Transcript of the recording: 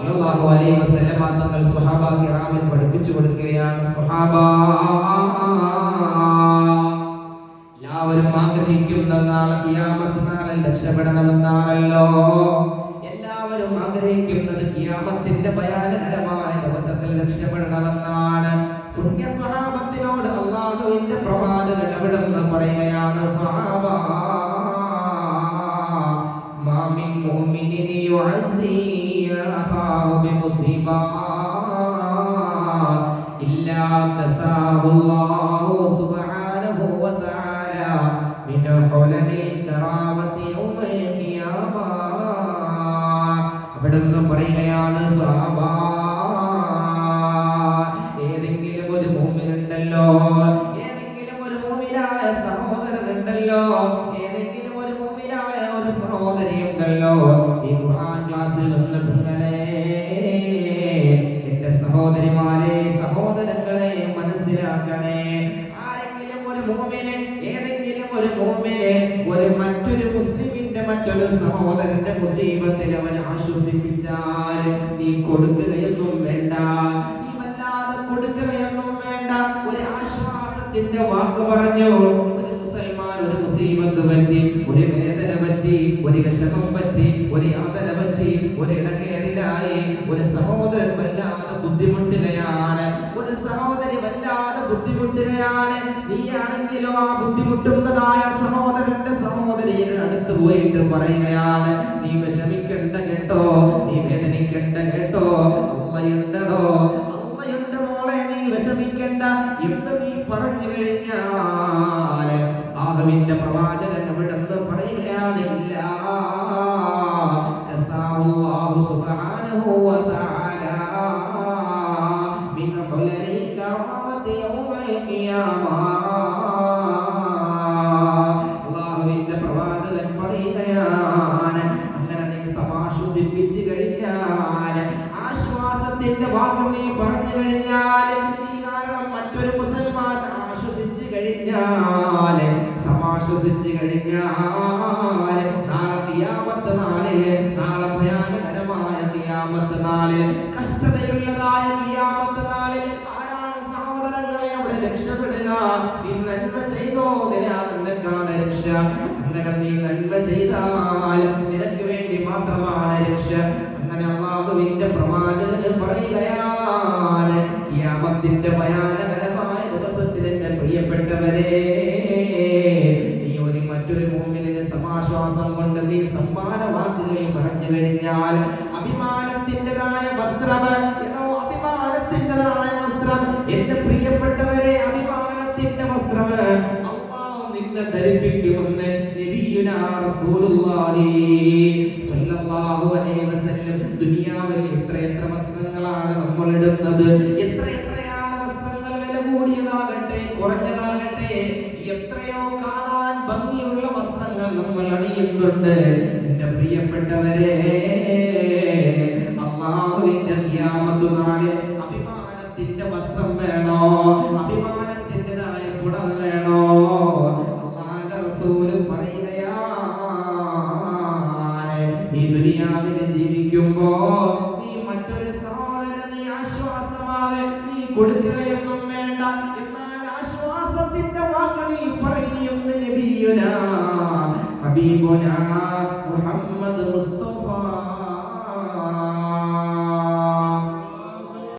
സല്ലല്ലാഹു അലൈഹി വസല്ലമ തങ്ങൾ സ്വഹാബ കിറാമിൽ പഠിപ്പിച്ചു കൊടുക്കുകയാണ്. സ്വഹാബ എല്ലാവരും ആഗ്രഹിക്കുന്ന നാളെ കിയാമത്ത് നാളെ രക്ഷപ്പെടണമെന്നാണല്ലോ എല്ലാവരും ആഗ്രഹിക്കുന്നത് ഖിയാമത്തിന്റെ ഭയാനകരമായ ദിവസത്തിൽ രക്ഷപ്പെടണമെന്നാണ്. പുണ്യ സ്വഹാബത്തിനോട് അള്ളാഹുവിന്റെ പ്രവാചകൻ അവിടുന്ന് പറയുകയാണ് സ്വഹാബ മാമിൻ മുഅ്മിനിൻ യുഅസീ بمصيبة إلا كساه الله سبحانه وتعالى من حلل الكرامة يوم القيامة അവിടുന്ന് പറയുകയാണ് സ്വാബ ഏതെങ്കിലും ഒരു മൂമിനുണ്ടല്ലോ ഏതെങ്കിലും ഒരു മൂമിനായ സഹോദരനുണ്ടല്ലോ ഏതെങ്കിലും ഒരു മൂമിനായ ഒരു സഹോദരി ഉണ്ടല്ലോ ഈ ഖുർആൻ ക്ലാസ്സിൽ വന്ന് പെങ്ങളെ എന്റെ സഹോദരിമാരെ സഹോദരങ്ങളെ മനസ്സിലാക്കണേ. ആരെങ്കിലും ഒരു മൂമിനെ ഏതെങ്കിലും ഒരു മൂമിനെ ഒരു മറ്റൊരു മുസ്ലിമിന്റെ മറ്റൊരു സഹോദരന്റെ മുസീബത്തിൽ അവൻ ആശ്വസിപ്പിച്ചാൽ നീ കൊടുക്കുകയൊന്നും വേണ്ട. നീ വല്ലാതെ കൊടുക്കുകയൊന്നും വേണ്ട. ഒരു ആശ്വാസത്തിന്റെ വാക്ക് പറഞ്ഞു. സഹോദരൻ വല്ലാതെ ബുദ്ധിമുട്ടുകയാണ്. ഒരു സഹോദരി വല്ലാതെ ബുദ്ധിമുട്ടുകയാണ്. നീയാണെങ്കിലോ ആ ബുദ്ധിമുട്ടുന്നതായ സഹോദരന്റെ സഹോദരിയുടെ അടുത്ത് പോയിട്ട് പറയുകയാണ്. നീ വിഷമിക്കണ്ട കേട്ടോ. നീ വേദനിക്കണ്ട കേട്ടോ. അമ്മയുണ്ടടോ. അമ്മയുണ്ട് മോളെ നീ വിഷമിക്കണ്ട. എന്ന് നീ പറഞ്ഞു കഴിഞ്ഞാൽ ആഹുവിന്റെ പ്രവാചകൻ അവിടെ പറയുകയാണ് ഇല്ല കസാഹുല്ലാഹു പറയുകയാണ് അങ്ങനെ നീ സമാശ്വസിപ്പിച്ചു കഴിഞ്ഞാൽ ആശ്വാസത്തിന്റെ വാക്ക് നീ പറഞ്ഞു കഴിഞ്ഞാൽ നീ കാരണം മറ്റൊരു മുസൽമാൻ ആശ്വസിച്ചു കഴിഞ്ഞാൽ സമാശ്വസിച്ചു കഴിഞ്ഞാൽ നാളെ തിയാമത്ത നാളിൽ നാളെ ഭയാനകരമായ തിയാമത്ത നാളിൽ കഷ്ടതയുള്ളതായ തിയാമത്ത നാളിൽ ആരാണ് സഹോദരങ്ങളെ അവിടെ രക്ഷപ്പെടുക? നീ നന്മ ചെയ്തോ? നിനക്കാണ് രക്ഷ. അങ്ങനെ നീ നന്മ ചെയ്താൽ നിനക്ക് വേണ്ടി മാത്രമാണ് രക്ഷ. അങ്ങനെ അള്ളാഹുവിന്റെ പ്രവാചകന് പറയുകയാണ് യാമത്തിന്റെ ഭയാനകരമായ ദിവസത്തിൽ എന്റെ പ്രിയപ്പെട്ടവരെ നീ ഒരു മറ്റൊരു മൂന്നിന് സമാശ്വാസം കൊണ്ട് നീ സമ്മാന വാക്കുകൾ പറഞ്ഞു കഴിഞ്ഞാൽ അഭിമാനത്തിന്റെതായ വസ്ത്രം എടോ അഭിമാനത്തിന്റെതായ വസ്ത്രം എന്റെ പ്രിയപ്പെട്ടവരെ അഭിമാനത്തിന്റെ വസ്ത്രം അള്ളാഹു നിന്നെ ധരിപ്പിക്കുമെന്ന് റസൂലുള്ളാഹി സ്വല്ലല്ലാഹു അലൈഹി വസല്ലം ദുനിയാവിൽ എത്ര എത്ര വസ്ത്രങ്ങളാണ് നമ്മൾ ഇടുന്നത് എത്ര എത്രയാണ് വസ്ത്രങ്ങൾ വില കൂടിയതാകട്ടെ കുറഞ്ഞതാകട്ടെ എത്രയോ കാണാൻ ഭംഗിയുള്ള വസ്ത്രങ്ങൾ നമ്മൾ അണിയുന്നുണ്ട്. എന്റെ പ്രിയപ്പെട്ടവരെ ദുനിയാവിൽ ജീവിക്കുമ്പോ നീ മറ്റൊരു സഹോദരൻ നീ ആശ്വാസമാകെ നീ കൊടുക്കുകയൊന്നും വേണ്ട. എന്നാൽ ആശ്വാസത്തിന്റെ വാക്ക് നീ പറയുന്ന നബിയുന ഹബീബുന മുഹമ്മദ് മുസ്തഫ